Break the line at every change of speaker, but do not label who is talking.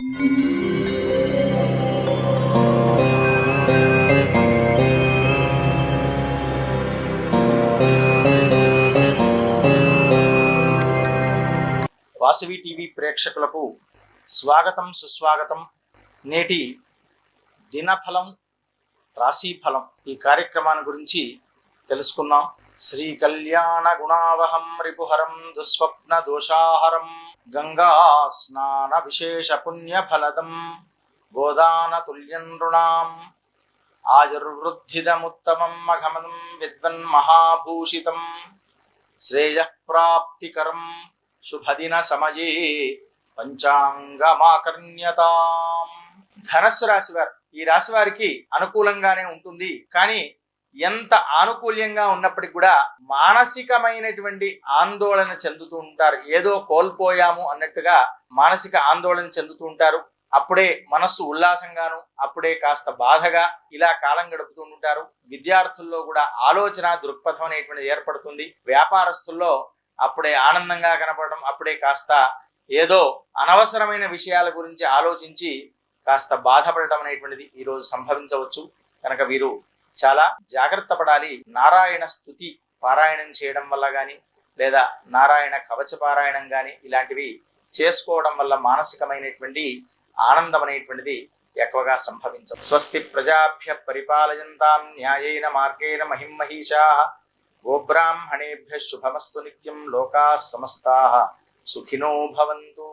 Vasavi TV ప్రేక్షకులకు స్వాగతం సుస్వాగతం. నేటి దినఫలం రాశిఫలం ఈ కార్యక్రమాన్ని గురించి తెలుసుకుందాం. శ్రీ కళ్యాణ గుణావహం రిపుహరం దుస్వప్న దోషాహరం. గంగాస్నాన విశేష పుణ్యఫలదం. గోదాన తుల్యం నృణాం ఆయుర్వృద్ధిదముత్తమం మఘమనం విద్వన్ మహాభూషితం. శ్రేయఃప్రాప్తికరం శుభదిన సమయే పంచాంగమాకర్ణ్యతాం. ధనస్సు రాశివారు ఈ రాశివారికి అనుకూలంగానే ఉంటుంది. కానీ ఎంత ఆనుకూల్యంగా ఉన్నప్పటికీ కూడా మానసికమైనటువంటి ఆందోళన చెందుతూ ఉంటారు. ఏదో కోల్పోయాము అన్నట్టుగా మానసిక ఆందోళన చెందుతూ ఉంటారు. అప్పుడే మనస్సు ఉల్లాసంగాను అప్పుడే కాస్త బాధగా ఇలా కాలం గడుపుతూ ఉంటారు. విద్యార్థుల్లో కూడా ఆలోచన దృక్పథం అనేటువంటిది ఏర్పడుతుంది. వ్యాపారస్తుల్లో అప్పుడే ఆనందంగా కనపడడం అప్పుడే కాస్త ఏదో అనవసరమైన విషయాల గురించి ఆలోచించి కాస్త బాధపడటం అనేటువంటిది ఈరోజు సంభవించవచ్చు. కనుక వీరు చాలా జాగ్రత్త పడాలి. నారాయణ స్థుతి పారాయణం చేయడం వల్ల కానీ లేదా నారాయణ కవచ పారాయణం కానీ ఇలాంటివి చేసుకోవడం వల్ల మానసికమైనటువంటి ఆనందం అనేటువంటిది ఎక్కువగా సంభవించదు. స్వస్తి ప్రజాభ్య పరిపాలయంతాం న్యాయేన మార్గేణ మహిమహీషా గోబ్రాహ్మణేభ్య శుభమస్తు నిత్యం లోకా సమస్తా. సుఖినో భవంతు.